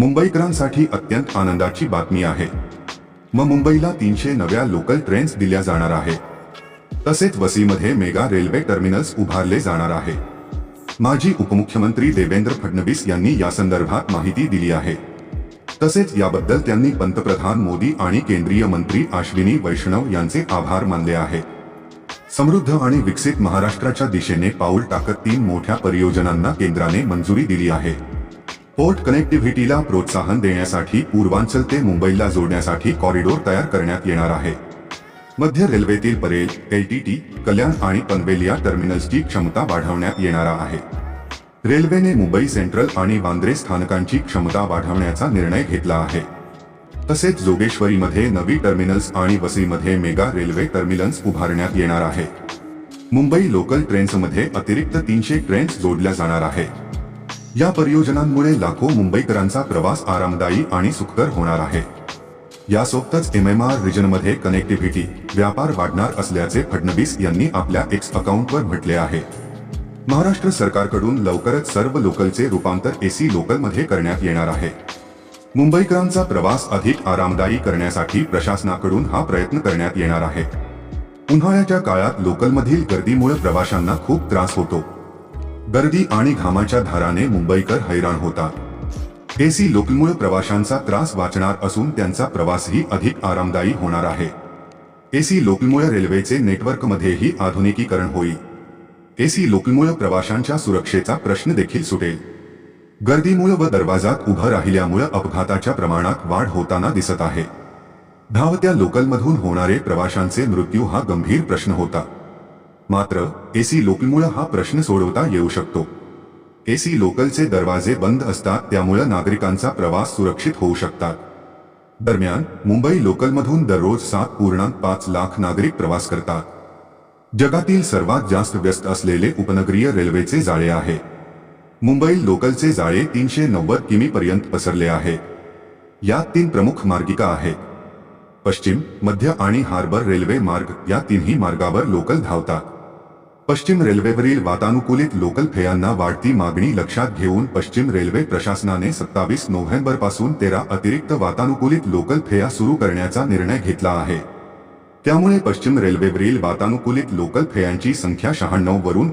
मुंबईकरांसाठी अत्यंत आनंदाची बातमी आहे. मग मुंबईला तीनशे नव्या लोकल ट्रेन्स दिल्या जाणार आहे तसेच वसीमध्ये मेगा रेल्वे टर्मिनल्स उभारले जाणार आहे. माजी उपमुख्यमंत्री देवेंद्र फडणवीस यांनी या संदर्भात माहिती दिली आहे. तसेच याबद्दल त्यांनी पंतप्रधान मोदी आणि केंद्रीय मंत्री अश्विनी वैष्णव यांचे आभार मानले आहे समृद्ध आणि विकसित महाराष्ट्राच्या दिशेने पाऊल टाकत तीन मोठ्या परियोजनांना केंद्राने मंजुरी दिली आहे. पोर्ट कनेक्टिव्हिटीला प्रोत्साहन देण्यासाठी पूर्वांचल ते मुंबईला जोडण्यासाठी कॉरिडॉर तयार करण्यात येणार आहे. मध्य रेल्वेतील परेल एलटीटी कल्याण आणि पनवेल या टर्मिनल्सची क्षमता वाढवण्यात येणार आहे. रेल्वेने मुंबई सेंट्रल आणि वांद्रे स्थानकांची क्षमता वाढवण्याचा निर्णय घेतला आहे. तसेच जोगेश्वरीमध्ये नवी टर्मिनल्स आणि वसईमध्ये मेगा रेल्वे टर्मिनल्स उभारण्यात येणार आहे. मुंबई लोकल ट्रेन्समध्ये अतिरिक्त तीनशे ट्रेन्स जोडल्या जाणार आहे या परियोजनांमुळे लाखो मुंबईकरांचा प्रवास आरामदायी आणि सुखकर होणार आहे. यासोबतच एम एम आर रिजनमध्ये कनेक्टिव्हिटी व्यापार वाढणार असल्याचे फडणवीस यांनी आपल्या एक्स अकाउंटवर म्हटले आहे. महाराष्ट्र सरकारकडून लवकरच सर्व लोकलचे रूपांतर एसी लोकलमध्ये करण्यात येणार आहे. मुंबईकरांचा प्रवास अधिक आरामदायी करण्यासाठी प्रशासनाकडून हा प्रयत्न करण्यात येणार आहे. उन्हाळ्याच्या काळात लोकलमधील गर्दीमुळे प्रवाशांना खूप त्रास होतो. गर्दी आणि घामाच्या धाराने मुंबईकर हैराण होतात एसी लोकलमुळे प्रवाशांचा त्रास वाचणार असून त्यांचा प्रवासही अधिक आरामदायी होणार आहे. एसी लोकलमुळे रेल्वेचे नेटवर्कमध्येही आधुनिकीकरण होईल. एसी लोकलमुळे प्रवाशांच्या सुरक्षेचा प्रश्न देखील सुटेल. गर्दीमुळे व दरवाजात उभं राहिल्यामुळे अपघाताच्या प्रमाणात वाढ होताना दिसत आहे. धावत्या लोकलमधून होणारे प्रवाशांचे मृत्यू हा गंभीर प्रश्न होता. मात्र एसी लोकलमुळे हा प्रश्न सोडवता येऊ शकतो. एसी लोकलचे दरवाजे बंद असतात त्यामुळे नागरिकांचा प्रवास सुरक्षित होऊ शकतात. दरम्यान मुंबई लोकलमधून दररोज सात पूर्णांक पाच लाख नागरिक प्रवास करतात. जगातील सर्वात जास्त व्यस्त असलेले उपनगरीय रेल्वेचे जाळे आहे. मुंबई लोकलचे जाळे तीनशे नव्वद किमी पर्यंत पसरले आहे. यात तीन प्रमुख मार्गिका आहेत. पश्चिम मध्य आणि हार्बर रेल्वे मार्ग या तिन्ही मार्गावर लोकल धावतात. पश्चिम रेल्वेवरील वातानुकूलित लोकल फेयांना वाढती मागणी लक्षात घेऊन पश्चिम रेल्वे प्रशासनाने सत्तावीस नोव्हेंबरपासून तेरा अतिरिक्त वातानुकूलित लोकल फेया सुरू करण्याचा निर्णय घेतला आहे. त्यामुळे पश्चिम रेल्वेवरील वातानुकूलित लोकल फेयांची संख्या शहाण्णव वरून